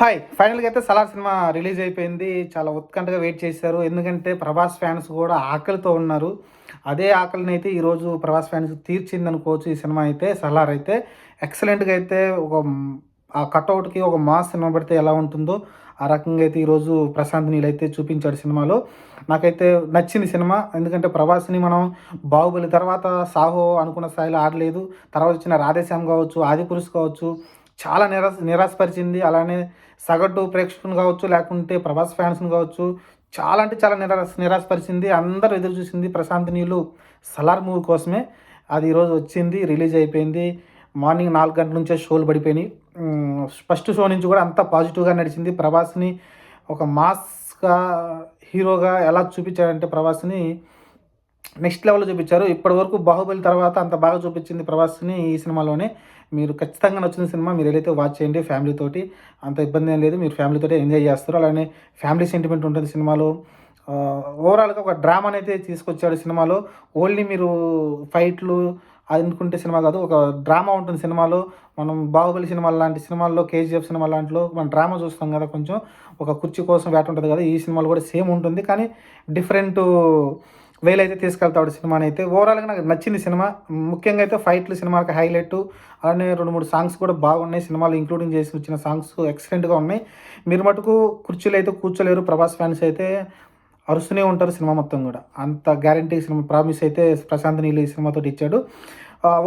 Hi ఫైనల్గా అయితే Salaar cinema release అయిపోయింది. చాలా ఉత్కంఠగా వెయిట్ చేశారు. ఎందుకంటే ప్రభాస్ ఫ్యాన్స్ కూడా ఆకలితో ఉన్నారు. అదే ఆకలిని అయితే ఈరోజు ప్రభాస్ ఫ్యాన్స్ తీర్చింది అనుకోవచ్చు ఈ సినిమా అయితే సలార్ అయితే. ఎక్సలెంట్గా అయితే ఒక ఆ కట్అవుట్కి ఒక మాస్ సినిమా పెడితే ఎలా ఉంటుందో ఆ రకంగా అయితే ఈరోజు ప్రశాంత్ నీల్ అయితే చూపించాడు సినిమాలో. నాకైతే నచ్చింది సినిమా. ఎందుకంటే ప్రభాస్ని మనం బాహుబలి తర్వాత సాహో అనుకున్న స్థాయిలో ఆడలేదు. తర్వాత వచ్చిన రాధేశ్యామ్ కావచ్చు ఆదిపురుష్ కావచ్చు చాలా నిరాశ నిరాశపరిచింది. అలానే సగటు ప్రేక్షకుని కావచ్చు లేకుంటే ప్రభాస్ ఫ్యాన్స్ని కావచ్చు చాలా అంటే చాలా నిరాశ నిరాశపరిచింది. అందరూ ఎదురు చూసింది ప్రశాంత్ నీళ్ళు సలార్ మూవీ కోసమే. అది ఈరోజు వచ్చింది రిలీజ్ అయిపోయింది. మార్నింగ్ నాలుగు గంటల నుంచే షోలు పడిపోయినాయి. ఫస్ట్ షో నుంచి కూడా అంతా పాజిటివ్గా నడిచింది. ప్రభాస్ని ఒక మాస్గా హీరోగా ఎలా చూపించాడంటే ప్రభాస్ని నెక్స్ట్ లెవెల్లో చూపించారు. ఇప్పటి వరకు బాహుబలి తర్వాత అంత బాగా చూపించింది ప్రభాస్ని ఈ సినిమాలోనే. మీరు ఖచ్చితంగా నచ్చిన సినిమా మీరు ఏదైతే వాచ్ చేయండి ఫ్యామిలీతోటి అంత ఇబ్బంది ఏం లేదు. మీరు ఫ్యామిలీతో ఎంజాయ్ చేస్తారు. అలానే ఫ్యామిలీ సెంటిమెంట్ ఉంటుంది సినిమాలో. ఓవరాల్గా ఒక డ్రామాని అయితే తీసుకొచ్చాడు సినిమాలో. ఓన్లీ మీరు ఫైట్లు అది అనుకుంటే సినిమా కాదు ఒక డ్రామా ఉంటుంది సినిమాలో. మనం బాహుబలి సినిమా లాంటి సినిమాల్లో కేజీఎఫ్ సినిమా లాంటిలో మనం డ్రామా చూస్తాం కదా కొంచెం. ఒక కుర్చీ కోసం వేట ఉంటుంది కదా ఈ సినిమాలో కూడా సేమ్ ఉంటుంది. కానీ డిఫరెంట్ వేలు అయితే తీసుకెళ్తాడు సినిమాని అయితే ఓవరాల్గా నాకు నచ్చింది సినిమా. ముఖ్యంగా అయితే ఫైట్లు సినిమాకి హైలైట్. అలానే రెండు మూడు సాంగ్స్ కూడా బాగున్నాయి. సినిమాలో ఇంక్లూడింగ్ చేసి వచ్చిన సాంగ్స్ ఎక్సలెంట్గా ఉన్నాయి. మీరు మటుకు కుర్చీలు అయితే కూర్చోలేరు. ప్రభాస్ ఫ్యాన్స్ అయితే అరుస్తూనే ఉంటారు సినిమా మొత్తం కూడా. అంత గ్యారంటీ సినిమా ప్రామిస్ అయితే ప్రశాంత్ నీళ్ళు ఈ సినిమాతో ఇచ్చాడు.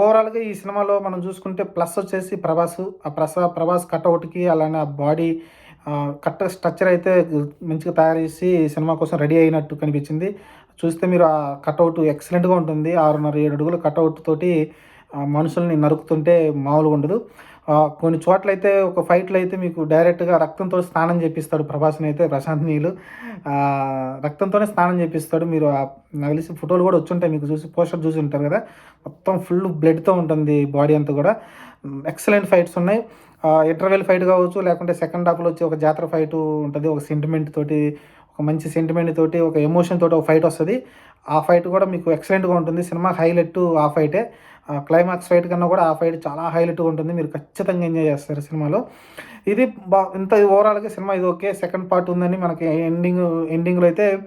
ఓవరాల్గా ఈ సినిమాలో మనం చూసుకుంటే ప్లస్ వచ్చేసి ప్రభాస్. ఆ ప్రసా ప్రభాస్ కట్అవుట్కి అలానే ఆ బాడీ కట్ట స్ట్రక్చర్ అయితే మంచిగా తయారు చేసి సినిమా కోసం రెడీ అయినట్టు కనిపించింది. చూస్తే మీరు ఆ కట్అవుట్ ఎక్సలెంట్గా ఉంటుంది. ఆరున్నర ఏడు అడుగుల కట్అవుట్ తోటి మనుషుల్ని నరుకుతుంటే మామూలుగా ఉండదు. కొన్ని చోట్ల అయితే ఒక ఫైట్లో అయితే మీకు డైరెక్ట్గా రక్తంతో స్నానం చేపిస్తాడు ప్రభాస్ని అయితే ప్రశాంత్ నీళ్ళు రక్తంతోనే స్నానం చేపిస్తాడు. మీరు నగలిసి నాకు తెలిసి ఫోటోలు కూడా వచ్చుంటాయి మీకు చూసి పోస్టర్ చూసి ఉంటారు కదా. మొత్తం ఫుల్ బ్లడ్తో ఉంటుంది బాడీ అంతా కూడా. ఎక్సలెంట్ ఫైట్స్ ఉన్నాయి. ఇంటర్వెల్ ఫైట్ కావచ్చు లేకుంటే సెకండ్ హాఫ్లో వచ్చి ఒక జాతర ఫైట్ ఉంటుంది. ఒక సెంటిమెంట్ తోటి ఒక మంచి సెంటిమెంట్ తోటి ఒక ఎమోషన్ తోటి ఒక ఫైట్ వస్తుంది. ఆ ఫైట్ కూడా మీకు ఎక్సలెంట్గా ఉంటుంది. సినిమా హైలైట్ ఆ ఫైటే క్లైమాక్స్ ఫైట్ కన్నా కూడా ఆ ఫైట్ చాలా హైలైట్గా ఉంటుంది. మీరు ఖచ్చితంగా ఎంజాయ్ చేస్తారు సినిమాలో. ఇది బా ఇంత ఓవరాల్గా సినిమా ఇది ఓకే. సెకండ్ పార్ట్ ఉందని మనకి ఎండింగ్ ఎండింగ్లో అయితే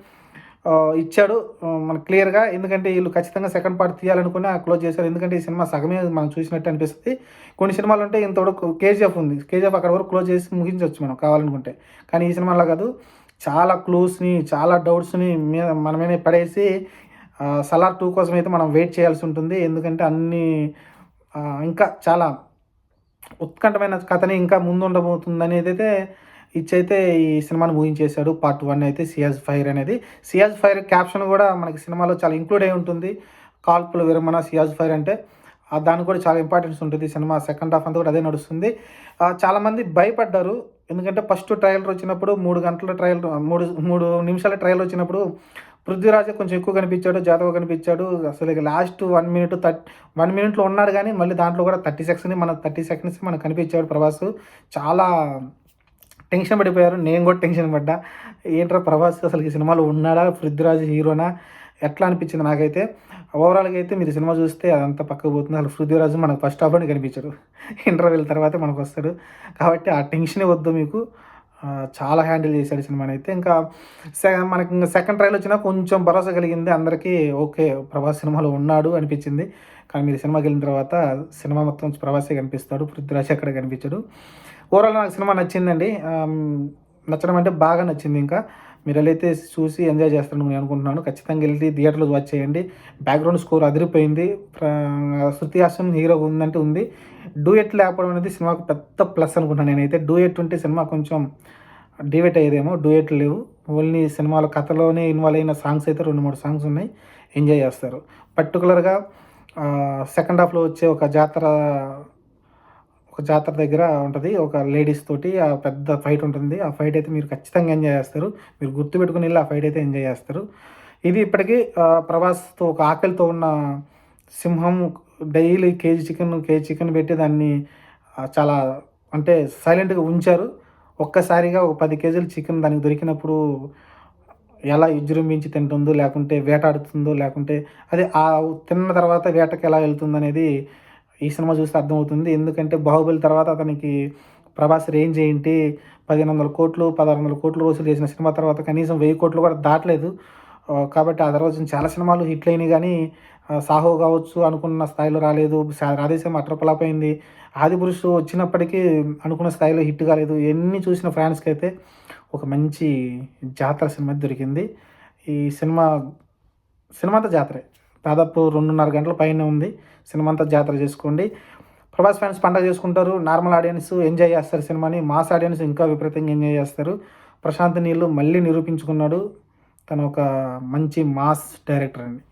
ఇచ్చాడు. ఆ, మనకు క్లియర్గా ఎందుకంటే వీళ్ళు ఖచ్చితంగా సెకండ్ పార్ట్ తీయాలనుకుని క్లోజ్ చేశారు. ఎందుకంటే ఈ సినిమా సగమే మనం చూసినట్టు అనిపిస్తుంది. కొన్ని సినిమాలు ఉంటే ఇంతవరకు కేజీఎఫ్ ఉంది. కేజీఎఫ్ అక్కడ వరకు క్లోజ్ చేసి ముగించవచ్చు మనం కావాలనుకుంటే. కానీ ఈ సినిమాలో కాదు. చాలా క్లూస్ని చాలా డౌట్స్ని మీద మన మీద పడేసి సలార్ టూ కోసం అయితే మనం వెయిట్ చేయాల్సి ఉంటుంది. ఎందుకంటే అన్ని ఇంకా చాలా ఉత్కంఠమైన కథని ఇంకా ముందుండబోతుంది అనేది అయితే ఇచ్చైతే ఈ సినిమాని ఊహించేశాడు. పార్ట్ వన్ అయితే సియాజ్ ఫైర్ అనేది. సియాజ్ ఫైర్ క్యాప్షన్ కూడా మనకి సినిమాలో చాలా ఇంక్లూడ్ అయి ఉంటుంది. కాల్పుల విరమణ సియాజ్ ఫైర్ అంటే దానికి కూడా చాలా ఇంపార్టెన్స్ ఉంటుంది సినిమా. సెకండ్ హాఫ్ అంతా కూడా అదే నడుస్తుంది. చాలామంది భయపడ్డారు. ఎందుకంటే ఫస్ట్ ట్రయల్ వచ్చినప్పుడు మూడు గంటల ట్రయల్ మూడు మూడు నిమిషాల ట్రయల్ వచ్చినప్పుడు పృథ్వీరాజే కొంచెం ఎక్కువ కనిపించాడు జాతవ కనిపించాడు. అసలు ఇక last one minute thirty one మినిట్లో ఉన్నాడు కానీ మళ్ళీ దాంట్లో కూడా థర్టీ సెకండ్స్ మన థర్టీ సెకండ్స్ మనకు కనిపించాడు ప్రభాస్. చాలా టెన్షన్ పడిపోయారు. నేను కూడా టెన్షన్ పడ్డా. ఏంట్రా ప్రభాస్? అసలు ఈ సినిమాలో ఉన్నాడా? పృథ్వీరాజ్ హీరోనా? ఎట్లా అనిపించింది నాకైతే? ఓవరాల్గా అయితే మీరు సినిమా చూస్తే అదంతా పక్కకు పోతుంది. అసలు పృథ్వీరాజు మనకు ఫస్ట్ హాఫ్లోనే కనిపించాడు. ఇంటర్వెల్ తర్వాత మనకు వస్తాడు కాబట్టి ఆ టెన్షనే వద్దు మీకు. చాలా హ్యాండిల్ చేశాడు సినిమాని అయితే. ఇంకా సె మనకి ఇంకా సెకండ్ ట్రైల్ వచ్చినా కొంచెం భరోసా కలిగింది. అందరికీ ఓకే ప్రభాస్ సినిమాలో ఉన్నాడు అనిపించింది. కానీ మీరు సినిమాకి వెళ్ళిన తర్వాత సినిమా మొత్తం ప్రభాసే కనిపిస్తాడు. పృథ్వీరాజ్ అక్కడ కనిపించాడు. ఓవరాల్ నాకు సినిమా నచ్చిందండి. నచ్చడం అంటే బాగా నచ్చింది ఇంకా. మీరు వెళ్ళైతే చూసి ఎంజాయ్ చేస్తారని నేను అనుకుంటున్నాను. ఖచ్చితంగా వెళ్ళి థియేటర్లో వాచ్ చేయండి. బ్యాక్గ్రౌండ్ స్కోర్ అదిరిపోయింది. శృతి హాసన్ హీరో ఉందంటే ఉంది. డూయెట్ లేకపోవడం అనేది సినిమాకు పెద్ద ప్లస్ అనుకుంటున్నాను నేనైతే. డూయెట్ ఉంటే సినిమా కొంచెం డివేట్ అయ్యేదేమో. డూయెట్ లేవు. ఓన్లీ సినిమాలో కథలోనే ఇన్వాల్వ్ అయిన సాంగ్స్ అయితే రెండు మూడు సాంగ్స్ ఉన్నాయి. ఎంజాయ్ చేస్తారు. పర్టికులర్గా సెకండ్ హాఫ్లో వచ్చే ఒక జాతర ఒక జాతర దగ్గర ఉంటుంది. ఒక లేడీస్ తోటి ఆ పెద్ద ఫైట్ ఉంటుంది. ఆ ఫైట్ అయితే మీరు ఖచ్చితంగా ఎంజాయ్ చేస్తారు. మీరు గుర్తుపెట్టుకుని వెళ్ళి ఆ ఫైట్ అయితే ఎంజాయ్ చేస్తారు. ఇది ఇప్పటికీ ఆ, ప్రభాస్తో ఒక ఆకలితో ఉన్న సింహం daily KG chicken KG chicken పెట్టి దాన్ని చాలా అంటే సైలెంట్గా ఉంచారు. ఒక్కసారిగా ఒక పది కేజీలు చికెన్ దానికి దొరికినప్పుడు ఎలా విజృంభించి తింటుందో లేకుంటే వేటాడుతుందో లేకుంటే అదే ఆ తిన్న తర్వాత వేటకి ఎలా వెళ్తుందనేది ఈ సినిమా చూస్తే అర్థమవుతుంది. ఎందుకంటే బాహుబలి తర్వాత అతనికి ప్రభాస్ రేంజ్ ఏంటి? పదిహేను వందల కోట్లు పదహారు వందల కోట్లు రోజులు చేసిన సినిమా తర్వాత కనీసం వెయ్యి కోట్లు కూడా దాటలేదు. కాబట్టి ఆ తర్వాత చాలా సినిమాలు హిట్ అయినాయి కానీ సాహో కావచ్చు అనుకున్న స్థాయిలో రాలేదు. సా- రాధేశ్యామ అట్రపలాప్ అయింది. ఆది పురుషు వచ్చినప్పటికీ అనుకున్న స్థాయిలో హిట్ కాలేదు. ఎన్ని చూసిన ఫ్యాన్స్కి అయితే ఒక మంచి జాతర సినిమా దొరికింది. ఈ సినిమా సినిమా అంతా జాతరే. దాదాపు రెండున్నర గంటల పైన ఉంది. సినిమా అంతా జాతర చేసుకోండి. ప్రభాస్ ఫ్యాన్స్ పండగ చేసుకుంటారు. నార్మల్ ఆడియన్స్ ఎంజాయ్ చేస్తారు సినిమాని. మాస్ ఆడియన్స్ ఇంకా విపరీతంగా ఎంజాయ్ చేస్తారు. ప్రశాంత్ నీళ్ళు మళ్ళీ నిరూపించుకున్నాడు. తను ఒక మంచి మాస్ డైరెక్టర్ అండి.